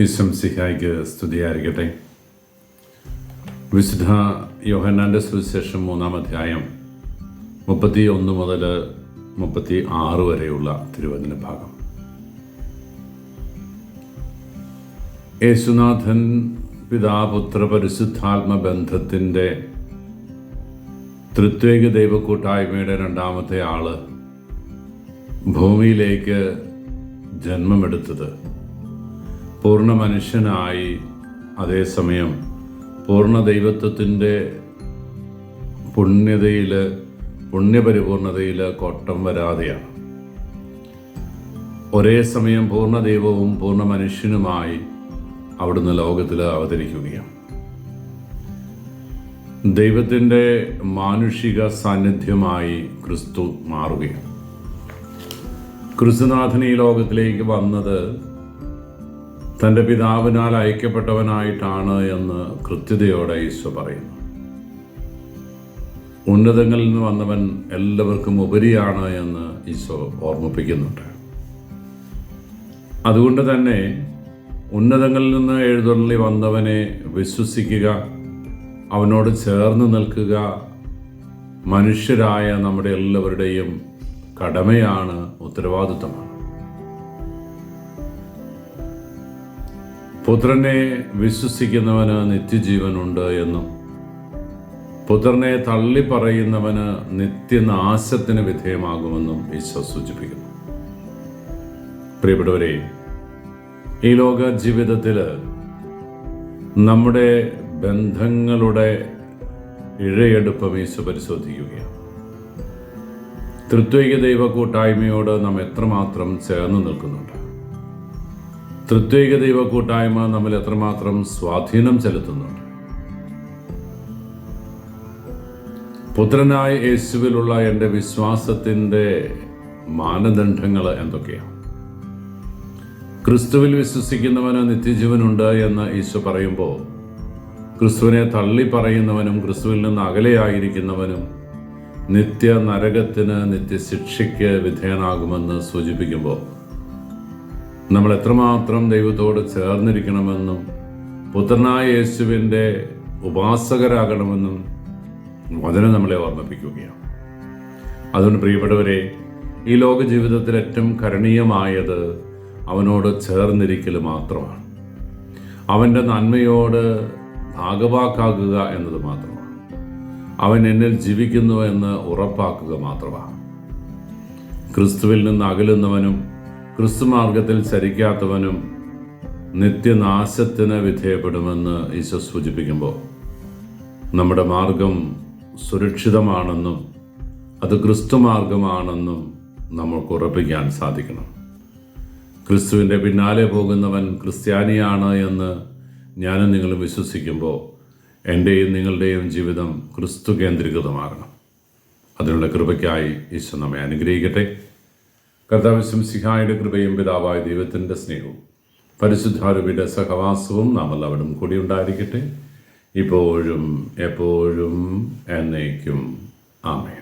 ഇശംസിഹായ്ക്ക് സ്തുതിയായിരിക്കട്ടെ. വിശുദ്ധ യോഹന്നാന്റെ സുവിശേഷം മൂന്നാം അധ്യായം മുപ്പത്തി ഒന്ന് മുതൽ മുപ്പത്തി ആറ് വരെയുള്ള തിരുവചന ഭാഗം. യേശുനാഥൻ പിതാപുത്ര പരിശുദ്ധാത്മ ബന്ധത്തിന്റെ തൃത്വേക ദൈവക്കൂട്ടായ്മയുടെ രണ്ടാമത്തെ ആൾ ഭൂമിയിലേക്ക് ജന്മമെടുത്തത് പൂർണ മനുഷ്യനായി അതേസമയം പൂർണ ദൈവത്വത്തിന്റെ പുണ്യതയിൽ പുണ്യപരിപൂർണതയിൽ കോട്ടം വരാതെയാണ്. ഒരേ സമയം പൂർണ ദൈവവും പൂർണ മനുഷ്യനുമായി അവിടുന്ന് ലോകത്തിൽ അവതരിക്കുകയാണ്. ദൈവത്തിന്റെ മാനുഷിക സാന്നിധ്യമായി ക്രിസ്തു മാറുകയാണ്. ക്രിസ്തുനാഥൻ ഈ ലോകത്തിലേക്ക് വന്നത് തന്റെ പിതാവിനാൽ അയക്കപ്പെട്ടവനായിട്ടാണ് എന്ന് കൃത്യതയോടെ ഈശോ പറയുന്നു. ഉന്നതങ്ങളിൽ നിന്ന് വന്നവൻ എല്ലാവർക്കും ഉപരിയാണ് എന്ന് ഈശോ ഓർമ്മിപ്പിക്കുന്നുണ്ട്. അതുകൊണ്ട് തന്നെ ഉന്നതങ്ങളിൽ നിന്ന് എഴുന്നള്ളി വന്നവനെ വിശ്വസിക്കുക അവനോട് ചേർന്ന് നിൽക്കുക മനുഷ്യരായ നമ്മുടെ എല്ലാവരുടെയും കടമയാണ് ഉത്തരവാദിത്തമാണ്. പുത്രനെ വിശ്വസിക്കുന്നവന് നിത്യജീവനുണ്ട് എന്നും പുത്രനെ തള്ളി പറയുന്നവന് നിത്യനാശത്തിന് വിധേയമാകുമെന്നും ഈശോ സൂചിപ്പിക്കുന്നു. പ്രിയപ്പെട്ടവരെ ഈ ലോക ജീവിതത്തിൽ നമ്മുടെ ബന്ധങ്ങളുടെ ഇഴയെടുപ്പം ഈശോ പരിശോധിക്കുകയാണ്. തൃത്വിക ദൈവ കൂട്ടായ്മയോട് നാം എത്രമാത്രം ചേർന്ന് നിൽക്കുന്നുണ്ട്? തൃത്വിക ദൈവ കൂട്ടായ്മ നമ്മൾ എത്രമാത്രം സ്വാധീനം ചെലുത്തുന്നുണ്ട് പുത്രനായ യേശുവിലുള്ള എന്റെ വിശ്വാസത്തിന്റെ മാനദണ്ഡങ്ങൾ എന്തൊക്കെയാണ്? ക്രിസ്തുവിൽ വിശ്വസിക്കുന്നവന് നിത്യജീവനുണ്ട് എന്ന് ഈശോ പറയുമ്പോൾ ക്രിസ്തുവിനെ തള്ളി പറയുന്നവനും ക്രിസ്തുവിൽ നിന്ന് അകലെയായിരിക്കുന്നവനും നിത്യ നരകത്തിന് നിത്യശിക്ഷയ്ക്ക് വിധേയനാകുമെന്ന് സൂചിപ്പിക്കുമ്പോൾ നമ്മൾ എത്രമാത്രം ദൈവത്തോട് ചേർന്നിരിക്കണമെന്നും പുത്രനായ യേശുവിന്റെ ഉപാസകരാകണമെന്നും വചനം നമ്മളെ ഓർമ്മിപ്പിക്കുകയാണ്. അതുകൊണ്ട് പ്രിയപ്പെട്ടവരെ ഈ ലോക ജീവിതത്തിൽ ഏറ്റവും കരണീയമായത് അവനോട് ചേർന്നിരിക്കൽ മാത്രമാണ്. അവന്റെ നന്മയോട് ഭാഗവാക്കാകുക എന്നത് മാത്രമാണ്. അവൻ എന്നിൽ ജീവിക്കുന്നു എന്ന് ഉറപ്പാക്കുക മാത്രമാണ്. ക്രിസ്തുവിൽ നിന്ന് അകലുന്നവനും ക്രിസ്തുമാർഗത്തിൽ ചരിക്കാത്തവനും നിത്യനാശത്തിന് വിധേയപ്പെടുമെന്ന് ഈശോ സൂചിപ്പിക്കുമ്പോൾ നമ്മുടെ മാർഗം സുരക്ഷിതമാണെന്നും അത് ക്രിസ്തു നമുക്ക് ഉറപ്പിക്കാൻ സാധിക്കണം. ക്രിസ്തുവിന്റെ പിന്നാലെ പോകുന്നവൻ ക്രിസ്ത്യാനിയാണ് എന്ന് ഞാനും നിങ്ങളും വിശ്വസിക്കുമ്പോൾ എന്റെയും നിങ്ങളുടെയും ജീവിതം ക്രിസ്തു കേന്ദ്രീകൃതമാകണം. അതിനുള്ള കൃപയ്ക്കായി ഈശോ നമ്മെ അനുഗ്രഹിക്കട്ടെ. കർത്താവിശ്വം സിഹായുടെ കൃപയും പിതാവായ ദൈവത്തിന്റെ സ്നേഹവും പരിശുദ്ധാരൂപിയുടെ സഹവാസവും നാം എല്ലാവരും കൂടി ഉണ്ടായിരിക്കട്ടെ. ഇപ്പോഴും എപ്പോഴും എന്നേക്കും. ആമേ